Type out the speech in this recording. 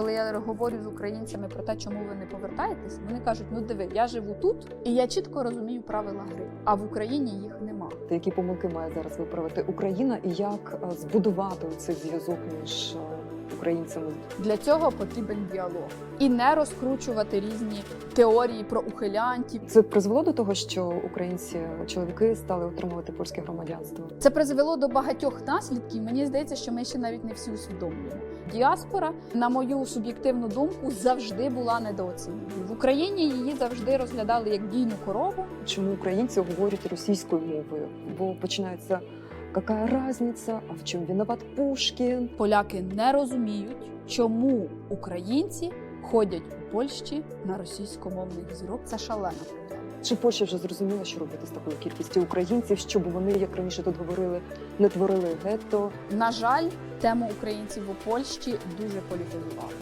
Коли я говорю з українцями про те, чому ви не повертаєтесь, вони кажуть: ну диви, я живу тут, і я чітко розумію правила гри. А в Україні їх нема. Які помилки має зараз виправити Україна і як е, збудувати цей зв'язок між е, українцями? Для цього потрібен діалог і не розкручувати різні теорії про ухилянтів. Це призвело до того, що українці чоловіки стали отримувати польське громадянство. Це призвело до багатьох наслідків. Мені здається, що ми ще навіть не всі усвідомлюємо. Діаспора, на мою суб'єктивну думку, завжди була недооціненою. В Україні її завжди розглядали як дійну корову. Чому українці говорять російською мовою? Бо починається яка разниця, а в чому виноват Пушкін? Поляки не розуміють, чому українці ходять у Польщі на російськомовних зірок. Це шалена проблема. Чи Польща вже зрозуміла, що робити з такою кількістю українців, щоб вони, як раніше тут говорили, не творили гетто? На жаль, тему українців у Польщі дуже політизували.